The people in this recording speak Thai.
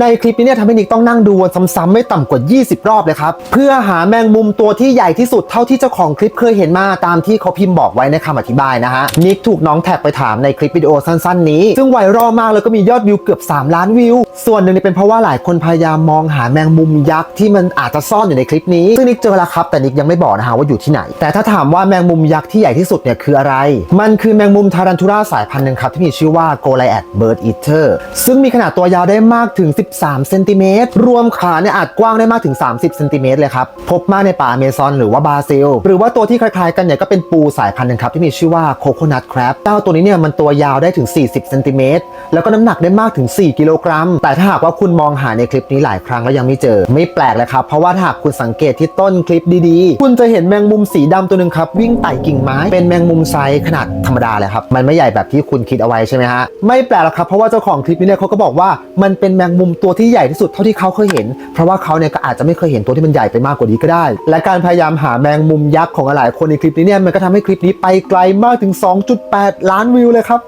ในคลิปนี้เนี่ยทำให้นิกต้องนั่งดูวนซ้ำๆไม่ต่ำกว่า 20 รอบเลยครับ เพื่อหาแมงมุมตัวที่ใหญ่ที่สุดเท่าที่เจ้าของคลิปเคยเห็นมาตามที่เขาพิมพ์บอกไว้ในคำอธิบายนะฮะนิกถูกน้องแท็กไปถามในคลิปวิดีโอสั้น ๆ นี้ ซึ่งไวรัลมากแล้วก็มียอดวิวเกือบ 3 ล้านวิว ส่วนหนึ่งเป็นเพราะว่าหลายคนพยายามมองหาแมงมุมยักษ์ที่มันอาจจะซ่อนอยู่ในคลิปนี้ซึ่งนิกเจอแล้วครับแต่นิกยังไม่บอกนะฮะว่าอยู่ที่ไหน แต่ถ้าถามว่าแมงมุมยักษ์ที่ใหญ่ที่สุดเนี่ยคืออะไร มันคือแมงมุมทารันทูราสายพันธุ์หนึ่งครับที่มีชื่อว่าโกไลแอดเบิร์ดอีเตอร์ซึ่งมีขนาดตัวยาวได้มากถึง13 เซนติเมตร รวมขาเนี่ยอาจกว้างได้มากถึง 30 เซนติเมตรเลยครับ พบมากในป่าอเมซอนหรือว่าบราซิล หรือว่าตัวที่คล้ายๆกันเนี่ยก็เป็นปูสายพันธุ์หนึ่งครับที่มีชื่อว่าโคโคนัทครบเต้าตัวนี้เนี่ยมันตัวยาวได้ถึง 40 เซนติเมตร แล้วก็น้ำหนักได้มากถึง 4 กิโลกรัม แต่ถ้าหากว่าคุณมองหาในคลิปนี้หลายครั้งแล้วยังไม่เจอ ไม่แปลกเลยครับ เพราะว่าถ้าหากคุณสังเกตที่ต้นคลิปดีๆ คุณจะเห็นแมงมุมสีดำตัวหนึ่งครับวิ่งไต่กิ่งไม้ เป็นแมงมุมไซส์ขนาดธรรมดาเลยครับ มันไม่ใหญ่แบบที่คุณคิดเอาไว้ใช่ไหมฮะ ไม่แปลกหรอกครับ เพราะว่าเจ้าของคลิปนี้เนี่ยเขาก็บอกว่ามันเป็นแมงมุมตัวที่ใหญ่ที่สุดเท่าที่เขาเคยเห็น เพราะว่าเขาเนี่ยก็อาจจะไม่เคยเห็นตัวที่มันใหญ่ไปมากกว่านี้ก็ได้ และการพยายามหาแมงมุมยักษ์ของหลายคนในคลิปนี้เนี่ยมันก็ทำให้คลิปนี้ไปไกลมากถึง 2.8 ล้านวิวเลยครับ